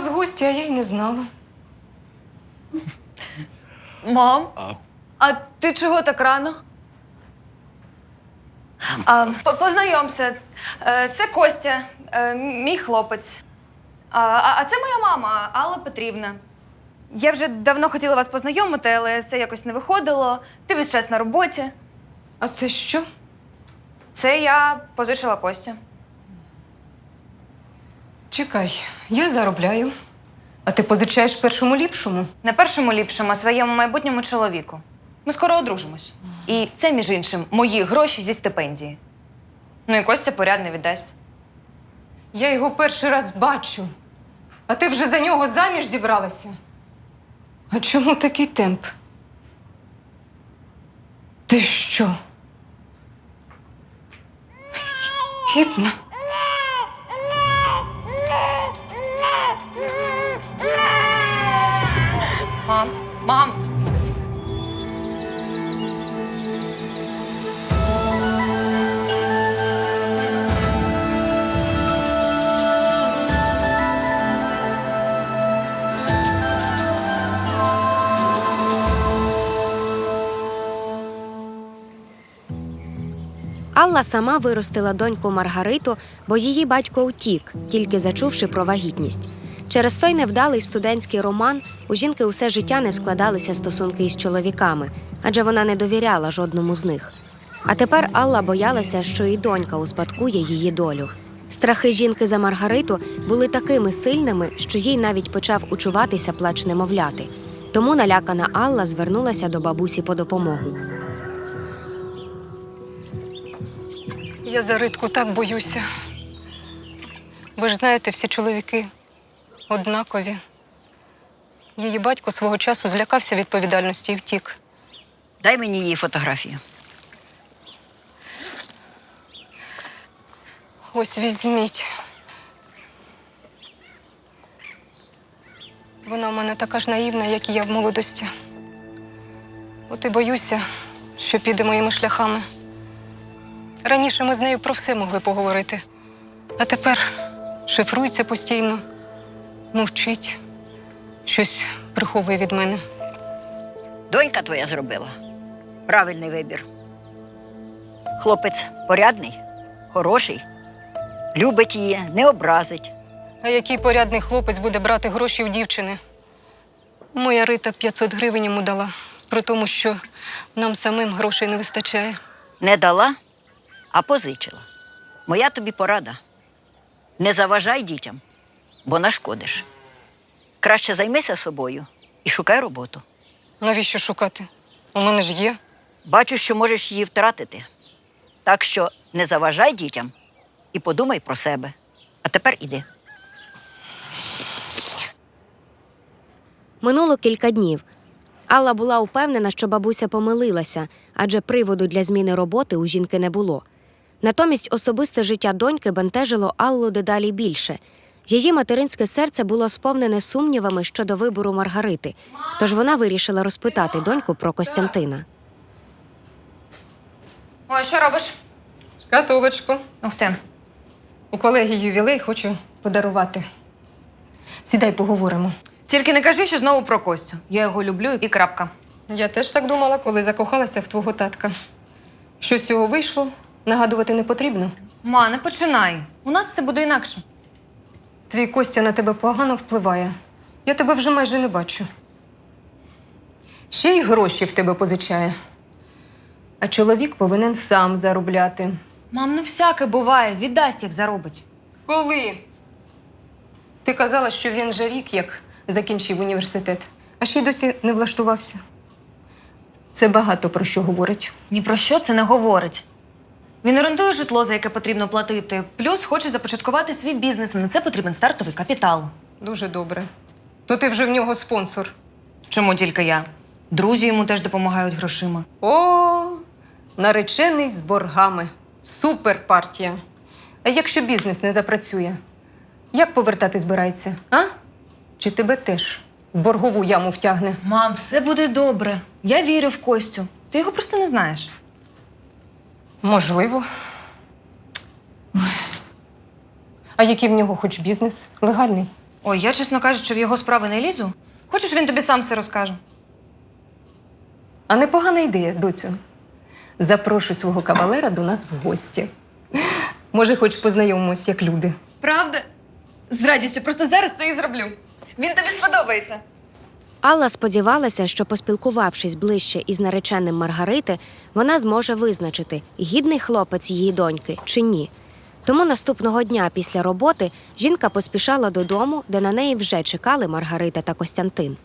У нас гості, а я й не знала. Мам, а ти чого так рано? А, по- познайомся. Е, Це Костя, е, мій хлопець. А, а а це моя мама, Алла Петрівна. Я вже давно хотіла вас познайомити, але все якось не виходило. Ти весь час на роботі. А це що? Це я позичила Костя. Чекай, я заробляю. А ти позичаєш першому ліпшому? Не першому ліпшому, а своєму майбутньому чоловіку. Ми скоро одружимось. І це, між іншим, мої гроші зі стипендії. Ну і Костя порядно віддасть. Я його перший раз бачу. А ти вже за нього заміж зібралася. А чому такий темп? Ти що? Гідна. Мам, мам. Алла сама виростила доньку Маргариту, бо її батько утік, тільки зачувши про вагітність. Через той невдалий студентський роман у жінки усе життя не складалися стосунки із чоловіками, адже вона не довіряла жодному з них. А тепер Алла боялася, що і донька успадкує її долю. Страхи жінки за Маргариту були такими сильними, що їй навіть почав учуватися плач немовляти. Тому налякана Алла звернулася до бабусі по допомогу. Я за ритку так боюся. Ви ж знаєте, всі чоловіки однакові. Її батько свого часу злякався відповідальності і втік. Дай мені її фотографію. Ось візьміть. Вона в мене така ж наївна, як і я в молодості. От і боюся, що піде моїми шляхами. Раніше ми з нею про все могли поговорити, а тепер шифрується постійно, мовчить, щось приховує від мене. Донька твоя зробила. Правильний вибір. Хлопець порядний, хороший, любить її, не образить. А який порядний хлопець буде брати гроші у дівчини? Моя Рита 500 гривень йому дала, при тому, що нам самим грошей не вистачає. Не дала, а позичила. Моя тобі порада. Не заважай дітям, бо нашкодиш. Краще займися собою і шукай роботу. Навіщо шукати? У мене ж є. Бачу, що можеш її втратити. Так що не заважай дітям і подумай про себе. А тепер іди. Минуло кілька днів. Алла була упевнена, що бабуся помилилася, адже приводу для зміни роботи у жінки не було. Натомість особисте життя доньки бентежило Аллу дедалі більше. Її материнське серце було сповнене сумнівами щодо вибору Маргарити, тож вона вирішила розпитати доньку про Костянтина. Ой, що робиш? Шкатулочку. Ух ти. У колеги ювілей хочу подарувати. Сідай, поговоримо. Тільки не кажи, що знову про Костю. Я його люблю і крапка. Я теж так думала, коли закохалася в твого татка. Що з цього вийшло, нагадувати не потрібно. Ма, не починай. У нас це буде інакше. Твій Костя на тебе погано впливає. Я тебе вже майже не бачу. Ще й гроші в тебе позичає. А чоловік повинен сам заробляти. Мам, ну всяке буває, віддасть, як заробить. Коли? Ти казала, що він вже рік як закінчив університет, а ще й досі не влаштувався. Це багато про що говорить. Ні про що це не говорить. Він орендує житло, за яке потрібно платити, плюс хоче започаткувати свій бізнес. На це потрібен стартовий капітал. Дуже добре. То ти вже в нього спонсор. Чому тільки я? Друзі йому теж допомагають грошима. О, наречений з боргами. Супер партія. А якщо бізнес не запрацює, як повертати збирається? А? Чи тебе теж в боргову яму втягне? Мам, все буде добре. Я вірю в Костю. Ти його просто не знаєш. Можливо. Ой. А який в нього хоч бізнес? Легальний? Ой, я, чесно кажучи, в його справи не лізу. Хочеш, він тобі сам все розкаже. А непогана ідея, доцю. Запрошуй свого кавалера до нас в гості. Може, хоч познайомимось як люди. Правда? З радістю, просто зараз це і зроблю. Він тобі сподобається. Алла сподівалася, що, поспілкувавшись ближче із нареченим Маргарити, вона зможе визначити, гідний хлопець її доньки чи ні. Тому наступного дня після роботи жінка поспішала додому, де на неї вже чекали Маргарита та Костянтин.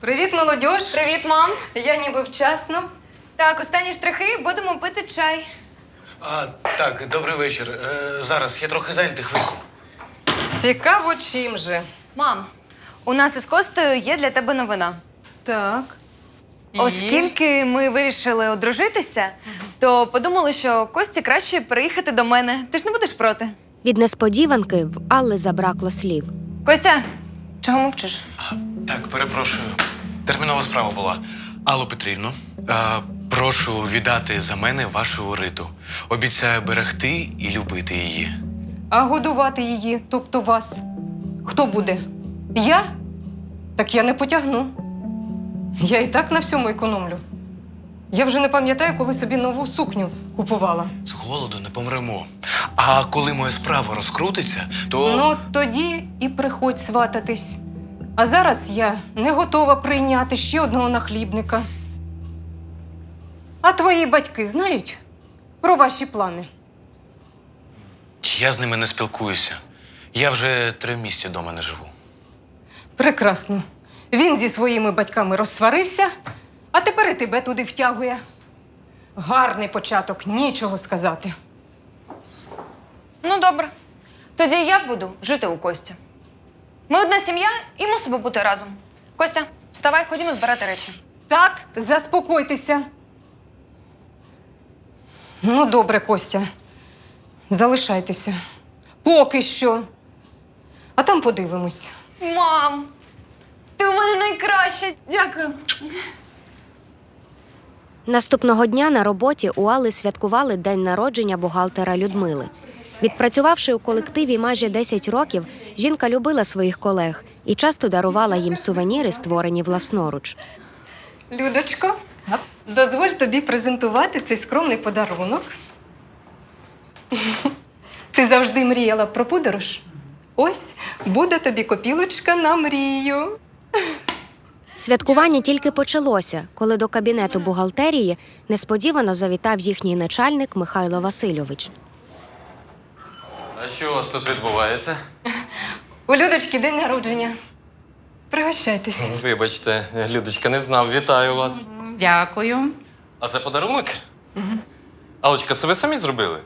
Привіт, молодь! Привіт, мам. Я ніби вчасно. Так, останні штрихи, будемо пити чай. А, так, добрий вечір. Е, зараз я трохи зайнятий хвильку. Цікаво, чим же. Мам, у нас із Костею є для тебе новина. Так. І? Оскільки ми вирішили одружитися, то подумали, що Кості краще переїхати до мене. Ти ж не будеш проти. Від несподіванки в Алли забракло слів. Костя, чого мовчиш? Так, перепрошую. Термінова справа була. Алло Петрівну, е, прошу віддати за мене вашу риту. Обіцяю берегти і любити її. А годувати її, тобто вас, хто буде? Я? Так я не потягну. Я і так на всьому економлю. Я вже не пам'ятаю, коли собі нову сукню купувала. З голоду не помремо. А коли моя справа розкрутиться, то. Ну, тоді і приходь свататись. А зараз я не готова прийняти ще одного нахлібника. А твої батьки знають про ваші плани? Я з ними не спілкуюся. Я вже три місяці вдома не живу. Прекрасно. Він зі своїми батьками розсварився, а тепер і тебе туди втягує. Гарний початок, нічого сказати. Ну, добре. Тоді я буду жити у Кості. Ми одна сім'я і мусимо бути разом. Костя, вставай, ходімо збирати речі. Так, заспокойтеся. Ну, добре, Костя. Залишайтеся. Поки що. А там подивимось. Мам, ти у мене найкраща. Дякую. Наступного дня на роботі у Алли святкували день народження бухгалтера Людмили. Відпрацювавши у колективі майже 10 років, жінка любила своїх колег і часто дарувала їм сувеніри, створені власноруч. Людочко, дозволь тобі презентувати цей скромний подарунок. Ти завжди мріяла про подорож. Ось буде тобі копілочка на мрію. Святкування тільки почалося, коли до кабінету бухгалтерії несподівано завітав їхній начальник Михайло Васильович. А що у вас тут відбувається? У Людочки день народження. Пригощайтесь. Вибачте, Людочка, не знав. Вітаю вас. Дякую. А це подарунок? Алочка, це ви самі зробили?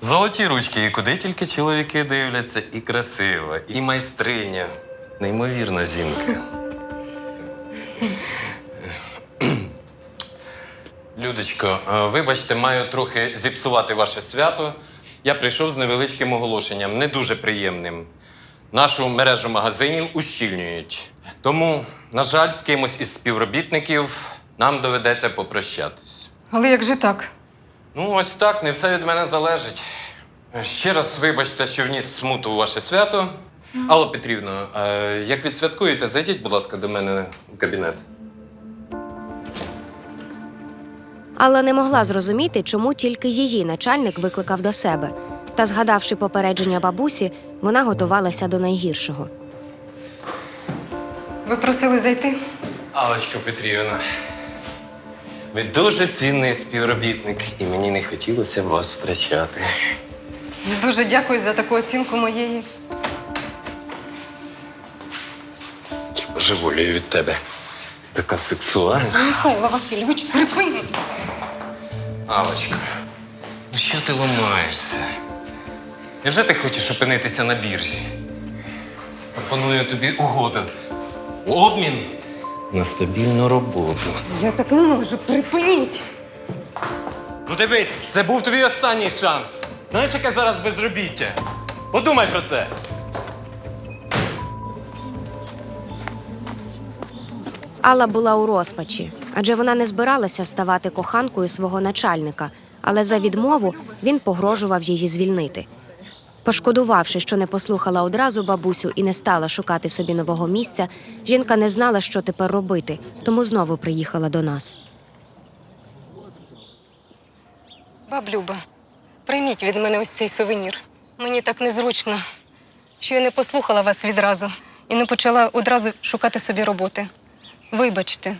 Золоті ручки, і куди тільки чоловіки дивляться, і красива, і майстриня. Неймовірна жінка. Людочко, е, вибачте, маю трохи зіпсувати ваше свято. Я прийшов з невеличким оголошенням, не дуже приємним. Нашу мережу магазинів ущільнюють. Тому, на жаль, з кимось із співробітників нам доведеться попрощатись. Але як же так? Ну, ось так, не все від мене залежить. Ще раз вибачте, що вніс смуту у ваше свято. Алла Петрівна, е, як відсвяткуєте, зайдіть, будь ласка, до мене в кабінет. Алла не могла зрозуміти, чому тільки її начальник викликав до себе. Та, згадавши попередження бабусі, вона готувалася до найгіршого. Ви просили зайти? Аллочка Петрівна, Ви дуже цінний співробітник, і мені не хотілося вас втрачати. Дуже дякую за таку оцінку моєї. Божеволію від тебе. Така сексуальна. Михайло Васильович, припини. Алочка, ну що ти ламаєшся? Невже ти хочеш опинитися на біржі? Пропоную тобі угоду. Обмін на стабільну роботу. Я так не можу, припиніть. Ну дивись, це був твій останній шанс. Знаєш, яке зараз безробіття? Подумай про це. Алла була у розпачі, адже вона не збиралася ставати коханкою свого начальника, але за відмову він погрожував її звільнити. Пошкодувавши, що не послухала одразу бабусю і не стала шукати собі нового місця, жінка не знала, що тепер робити, тому знову приїхала до нас. Баб Люба, прийміть від мене ось цей сувенір. Мені так незручно, що я не послухала вас відразу і не почала одразу шукати собі роботи. Вибачте,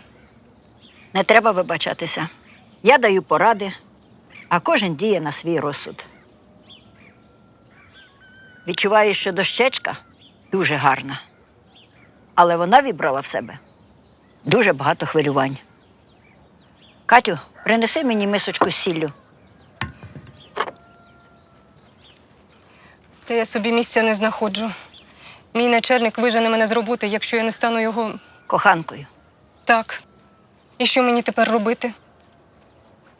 Не треба вибачатися. Я даю поради, а кожен діє на свій розсуд. Відчуваю, що дощечка дуже гарна, але вона вібрала в себе дуже багато хвилювань. Катю, принеси мені мисочку з сіллю. та я собі місця не знаходжу. Мій начальник вижене мене з роботи, якщо я не стану його Коханкою. так. І що мені тепер робити?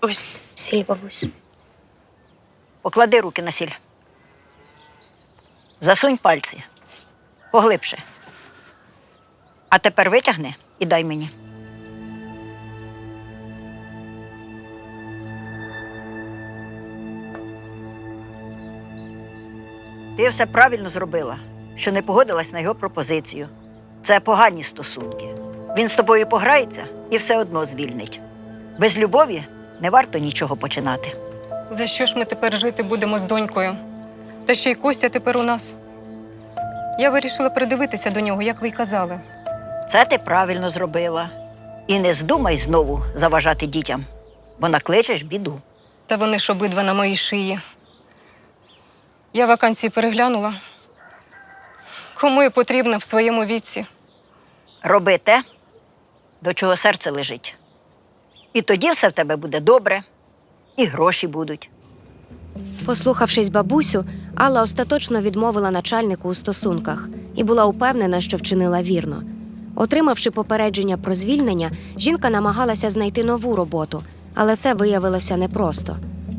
Ось сіль, бабусь. Поклади руки на сіль. Засунь пальці. Поглибше. А тепер витягни і дай мені. Ти все правильно зробила, що не погодилась на його пропозицію. Це погані стосунки. Він з тобою пограється і все одно звільнить. Без любові не варто нічого починати. За що ж ми тепер жити будемо з донькою? Та ще й Костя тепер у нас. Я вирішила придивитися до нього, як ви й казали. Це ти правильно зробила. І не здумай знову заважати дітям, бо накличеш біду. Та вони ж обидва на моїй шиї. Я вакансії переглянула. Кому я потрібна в своєму віці? Роби те, до чого серце лежить. І тоді все в тебе буде добре, і гроші будуть. Послухавшись бабусю, Алла остаточно відмовила начальнику у стосунках і була упевнена, що вчинила вірно. Отримавши попередження про звільнення, жінка намагалася знайти нову роботу, але це виявилося непросто.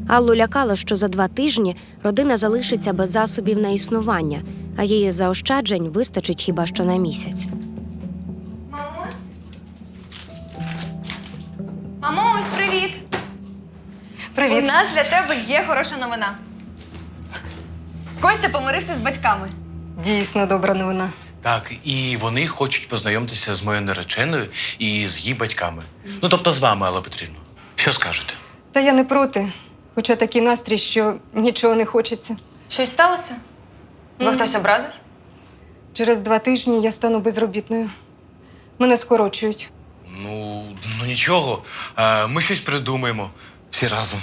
Аллу лякало, що за два тижні родина залишиться без засобів на існування, а її заощаджень вистачить хіба що на місяць. Мамусь? Мамусь, привіт! Привіт. У нас для тебе є хороша новина. Костя помирився з батьками. Дійсно добра новина. Так, і вони хочуть познайомитися з моєю нареченою і з її батьками. Ну, тобто з вами, Алла Петрівна. Що скажете? Та я не проти, хоча такий настрій, що нічого не хочеться. Щось сталося? Тебе хтось образив? Через два тижні я стану безробітною. Мене скорочують. Ну, ну нічого. Е, Ми щось придумаємо всі разом.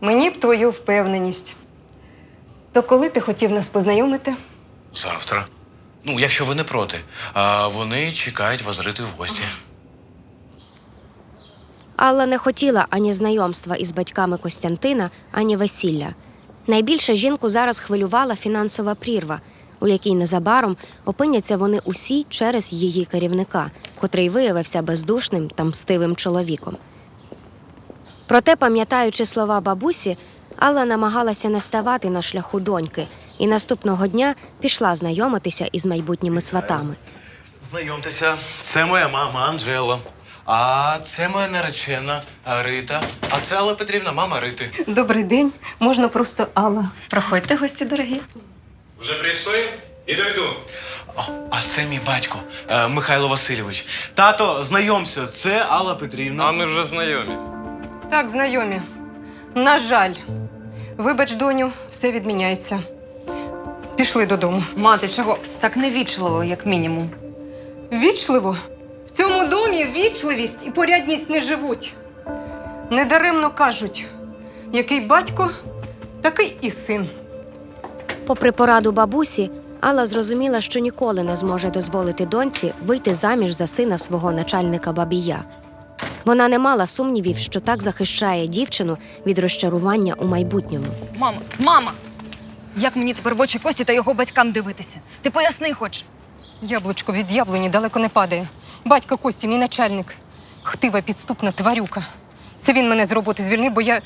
Мені б твою впевненість. То коли ти хотів нас познайомити? Завтра. Ну, якщо ви не проти. А вони чекають вас жити в гості. Алла не хотіла ані знайомства із батьками Костянтина, ані весілля. Найбільше жінку зараз хвилювала фінансова прірва, у якій незабаром опиняться вони усі через її керівника, котрий виявився бездушним та мстивим чоловіком. Проте, пам'ятаючи слова бабусі, Алла намагалася не ставати на шляху доньки і наступного дня пішла знайомитися із майбутніми сватами. Знайомтеся, це моя мама Анжела. А це моя наречена Рита. А це Алла Петрівна, мама Рити. Добрий день, можна просто Алла. Проходьте, гості дорогі. Вже прийшли? Іду йду. О, а це мій батько е, Михайло Васильович. Тато, знайомся, це Алла Петрівна. А ми вже знайомі. Так, знайомі. На жаль, вибач, доню, все відміняється. Пішли додому. Мати, чого так невічливо, як мінімум. Вічливо. В цьому домі вічливість і порядність не живуть. Недаремно кажуть, який батько, такий і син. Попри пораду бабусі, Алла зрозуміла, що ніколи не зможе дозволити доньці вийти заміж за сина свого начальника бабія. Вона не мала сумнівів, що так захищає дівчину від розчарування у майбутньому. Мама, мама! Як мені тепер в очі Кості та його батькам дивитися? Ти поясни хоч. Яблучко від яблуні далеко не падає. Батько Кості, мій начальник. Хтива підступна тварюка. Це він мене з роботи звільнив, бо я.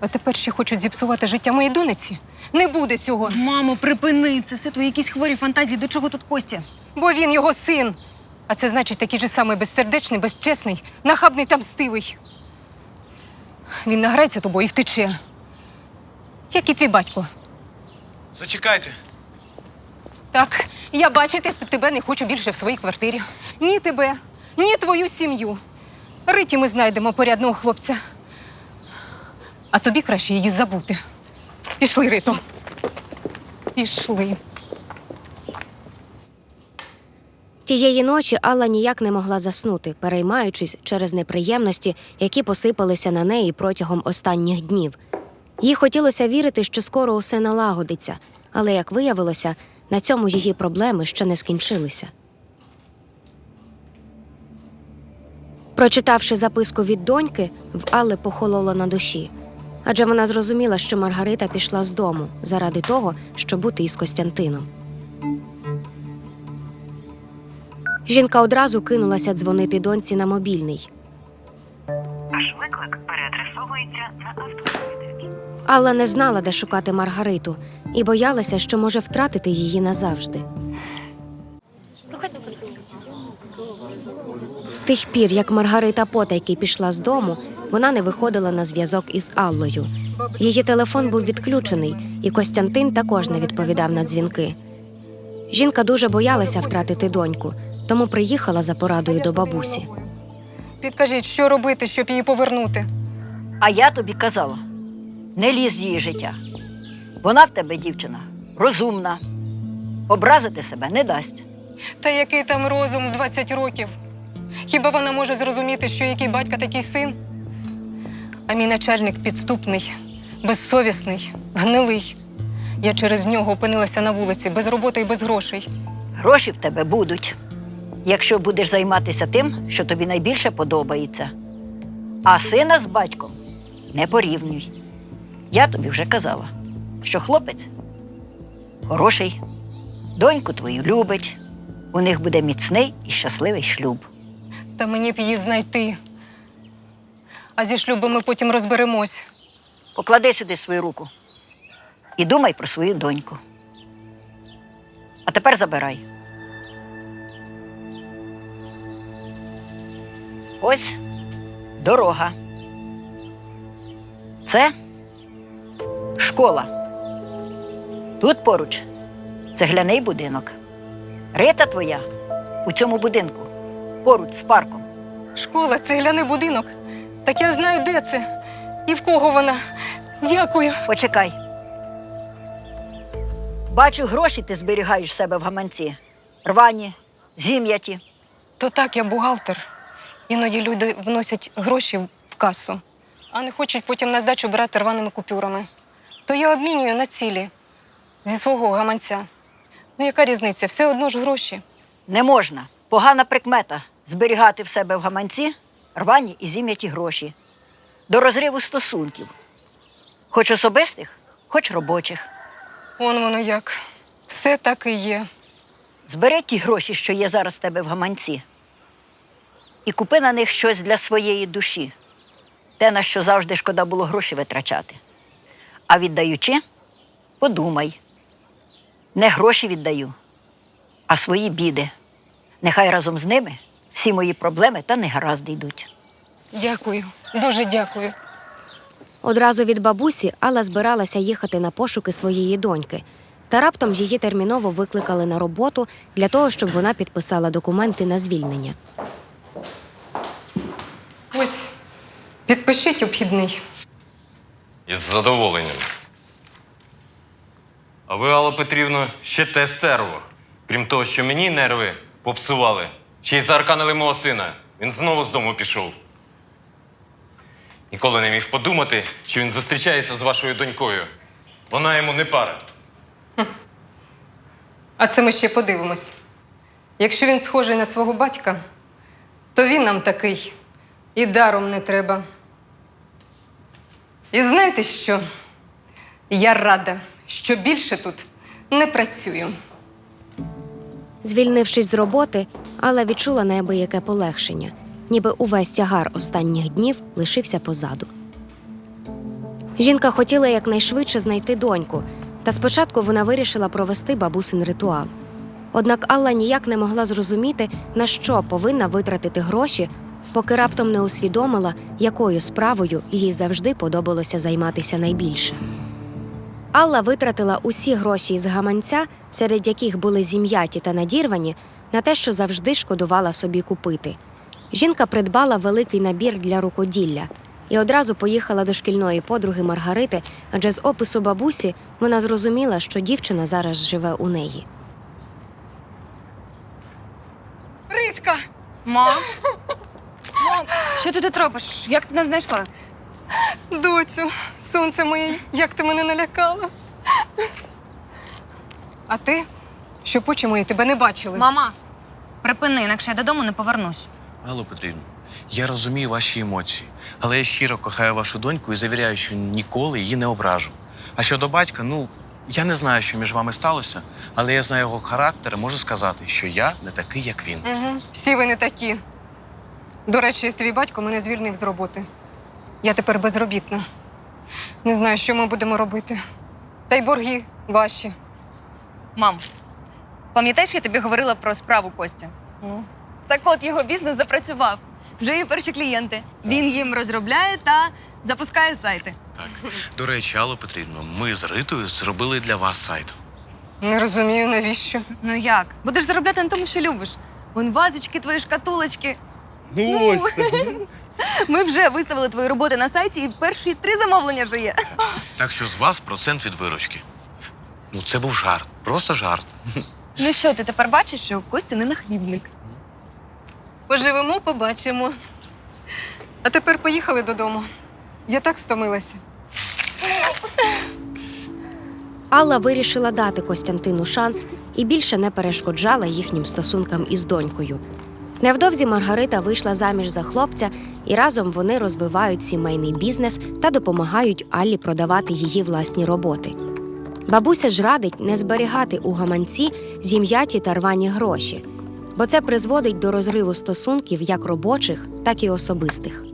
А тепер ще хочуть зіпсувати життя моїй дониці. Не буде цього, Мамо, припини, це все твої якісь хворі фантазії. До чого тут Костя? бо він його син. А це значить такий же самий безсердечний, безчесний, нахабний та мстивий. Він награється тобою і втече. Як і твій батько. Зачекайте. Так, я бачити тебе не хочу більше в своїй квартирі. Ні тебе, ні твою сім'ю. Риті ми знайдемо порядного хлопця. А тобі краще її забути. Пішли, Рито. Пішли. Тієї ночі Алла ніяк не могла заснути, переймаючись через неприємності, які посипалися на неї протягом останніх днів. Їй хотілося вірити, що скоро усе налагодиться, але, як виявилося, на цьому її проблеми ще не скінчилися. Прочитавши записку від доньки, в Алли похололо на душі. Адже вона зрозуміла, що Маргарита пішла з дому заради того, щоб бути із Костянтином. Жінка одразу кинулася дзвонити доньці на мобільний. Ваш виклик переадресовується на автовідповідач. Алла не знала, де шукати Маргариту, і боялася, що може втратити її назавжди. З тих пір, як Маргарита потайки пішла з дому, вона не виходила на зв'язок із Аллою. Її телефон був відключений, і Костянтин також не відповідав на дзвінки. Жінка дуже боялася втратити доньку, тому приїхала за порадою до бабусі. Підкажіть, що робити, щоб її повернути? А я тобі казала, не лізь в її життя. Вона в тебе, дівчина, розумна. Образити себе не дасть. Та який там розум в 20 років? Хіба вона може зрозуміти, що який батька, такий син? А мій начальник підступний, безсовісний, гнилий. Я через нього опинилася на вулиці, без роботи і без грошей. Гроші в тебе будуть, якщо будеш займатися тим, що тобі найбільше подобається. А сина з батьком не порівнюй. Я тобі вже казала, що хлопець хороший, доньку твою любить, у них буде міцний і щасливий шлюб. Та мені б її знайти. А зі шлюбом ми потім розберемось. Поклади сюди свою руку і думай про свою доньку. А тепер забирай. Ось дорога. Це школа. Тут поруч цегляний будинок. Рита твоя у цьому будинку, поруч з парком. Школа, цегляний будинок. Так я знаю, де це і в кого вона. Дякую. Почекай. Бачу, гроші ти зберігаєш в себе в гаманці. Рвані, зім'яті. То так, я бухгалтер. Іноді люди вносять гроші в касу, а не хочуть потім на здачу брати рваними купюрами. То я обмінюю на цілі зі свого гаманця. Ну, яка різниця? Все одно ж гроші. Не можна. Погана прикмета зберігати в себе в гаманці рвані і зім'яті гроші. До розриву стосунків. Хоч особистих, хоч робочих. Он воно як. Все так і є. Збери ті гроші, що є зараз в тебе в гаманці, і купи на них щось для своєї душі. Те, на що завжди шкода було гроші витрачати. А віддаючи, подумай. Не гроші віддаю, а свої біди. Нехай разом з ними всі мої проблеми та негаразди йдуть. Дякую, дуже дякую. Одразу від бабусі Алла збиралася їхати на пошуки своєї доньки, та раптом її терміново викликали на роботу для того, щоб вона підписала документи на звільнення. Ось, підпишіть обхідний. Із задоволенням. А ви, Алла Петрівна, ще те стерво. Крім того, що мені нерви попсували, Ще й заарканили мого сина. Він знову з дому пішов. Ніколи не міг подумати, що він зустрічається з вашою донькою. Вона йому не пара. А це ми ще подивимось. Якщо він схожий на свого батька, то він нам такий і даром не треба. І знаєте що? Я рада, що більше тут не працюю. Звільнившись з роботи, Алла відчула неабияке полегшення, ніби увесь тягар останніх днів лишився позаду. Жінка хотіла якнайшвидше знайти доньку, та спочатку вона вирішила провести бабусин ритуал. Однак Алла ніяк не могла зрозуміти, на що повинна витратити гроші, поки раптом не усвідомила, якою справою їй завжди подобалося займатися найбільше. Алла витратила усі гроші із гаманця, серед яких були зім'яті та надірвані, на те, що завжди шкодувала собі купити. Жінка придбала великий набір для рукоділля і одразу поїхала до шкільної подруги Маргарити, адже з опису бабусі вона зрозуміла, що дівчина зараз живе у неї. Ритка! Мам? Мам, що ти тут робиш? Як ти нас знайшла? Доцю, сонце моє, як ти мене налякала. А ти, щоб очі мої тебе не бачили. Мама, припини, інакше я додому не повернусь. Алло Петрівно, я розумію ваші емоції, але я щиро кохаю вашу доньку і завіряю, що ніколи її не ображу. А щодо батька, ну я не знаю, що між вами сталося, але я знаю його характер і можу сказати, що я не такий, як він. Угу. Всі ви не такі. До речі, твій батько мене звільнив з роботи. Я тепер безробітна. Не знаю, що ми будемо робити. Та й борги ваші. Мам, пам'ятаєш, я тобі говорила про справу Костя? Ну. Так от його бізнес запрацював. Вже є перші клієнти. Він їм розробляє та запускає сайти. Так. До речі, Алло Петрівно, ми з Ритою зробили для вас сайт. Не розумію, навіщо. Ну як? Будеш заробляти на тому, що любиш. Вон вазочки, твої шкатулочки. Ну ось. Ми вже виставили твої роботи на сайті, і перші три замовлення вже є. Так що з вас процент від виручки. Ну, це був жарт, просто жарт. Ну що, ти тепер бачиш, що Костя не нахлібник. Поживемо, побачимо. А тепер поїхали додому. Я так стомилася. Алла вирішила дати Костянтину шанс і більше не перешкоджала їхнім стосункам із донькою. Невдовзі Маргарита вийшла заміж за хлопця, і разом вони розвивають сімейний бізнес та допомагають Аллі продавати її власні роботи. Бабуся ж радить не зберігати у гаманці зім'яті та рвані гроші, бо це призводить до розриву стосунків як робочих, так і особистих.